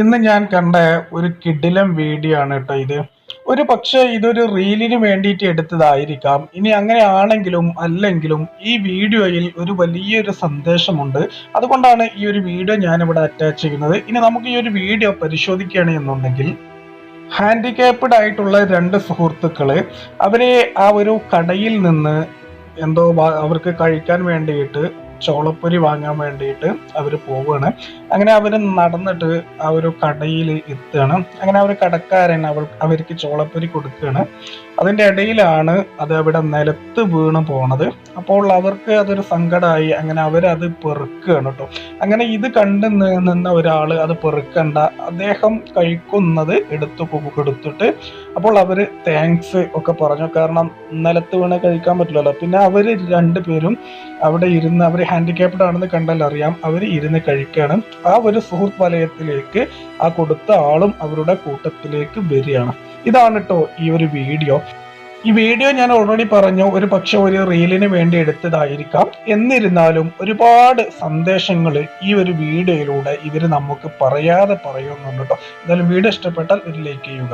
ഇന്ന് ഞാൻ കണ്ട ഒരു കിഡിലം വീഡിയോ ആണ് കേട്ടോ ഇത്. ഒരു പക്ഷേ ഇതൊരു റീലിന് വേണ്ടിയിട്ട് എടുത്തതായിരിക്കാം. ഇനി അങ്ങനെ ആണെങ്കിലും അല്ലെങ്കിലും ഈ വീഡിയോയിൽ ഒരു വലിയൊരു സന്ദേശമുണ്ട്. അതുകൊണ്ടാണ് ഈ ഒരു വീഡിയോ ഞാനിവിടെ അറ്റാച്ച് ചെയ്യുന്നത്. ഇനി നമുക്ക് ഈ ഒരു വീഡിയോ പരിശോധിക്കുകയാണെന്നുണ്ടെങ്കിൽ ഹാൻഡിക്യാപ്ഡ് ആയിട്ടുള്ള രണ്ട് സുഹൃത്തുക്കൾ അവരെ ആ ഒരു കടയിൽ നിന്ന് എന്തോ അവർക്ക് കഴിക്കാൻ വേണ്ടിയിട്ട് ചോളപ്പൊരി വാങ്ങാൻ വേണ്ടിയിട്ട് അവർ പോവുകയാണ് അങ്ങനെ അവർ നടന്നിട്ട് ആ ഒരു കടയിൽ എത്തുകയാണ്. അങ്ങനെ അവർ കടക്കാരൻ അവൾ അവർക്ക് ചോളപ്പൊരി കൊടുക്കുകയാണ്. അതിന്റെ ഇടയിലാണ് അത് അവിടെ നിലത്ത് വീണ് പോണത്. അപ്പോൾ അവർക്ക് അതൊരു സങ്കടമായി അങ്ങനെ അവരത് പെറുക്കുകയാണ് കേട്ടോ. അങ്ങനെ ഇത് കണ്ട് നിന്ന ഒരാൾ അത് പെറുക്കണ്ട. അദ്ദേഹം കഴിക്കുന്നത് എടുത്തു കൊടുത്തിട്ട് അപ്പോൾ അവർ താങ്ക്സ് ഒക്കെ പറഞ്ഞു. കാരണം നിലത്ത് വീണ് കഴിക്കാൻ പറ്റില്ലല്ലോ. പിന്നെ അവർ രണ്ടുപേരും അവിടെ ഇരുന്ന് അവർ ഹാൻഡിക്യാപ്ഡ് ആണെന്ന് കണ്ടാൽ അറിയാം. അവർ ഇരുന്ന് കഴിക്കുകയാണ് ആ ഒരു സുഹൃത്ത് വലയത്തിലേക്ക് ആ കൊടുത്ത ആളും അവരുടെ കൂട്ടത്തിലേക്ക് വരികയാണ്. ഇതാണ് കേട്ടോ ഈ ഒരു വീഡിയോ. ഈ വീഡിയോ ഞാൻ ഓൾറെഡി പറഞ്ഞു ഒരു പക്ഷെ ഒരു റീലിന് വേണ്ടി എടുത്തതായിരിക്കാം. എന്നിരുന്നാലും ഒരുപാട് സന്ദേശങ്ങൾ ഈ ഒരു വീഡിയോയിലൂടെ ഇവർ നമുക്ക് പറയാതെ പറയുന്നുണ്ട് കേട്ടോ എന്തായാലും വീഡിയോ ഇഷ്ടപ്പെട്ടാൽ ഒരു ലൈക്ക് ചെയ്യുക.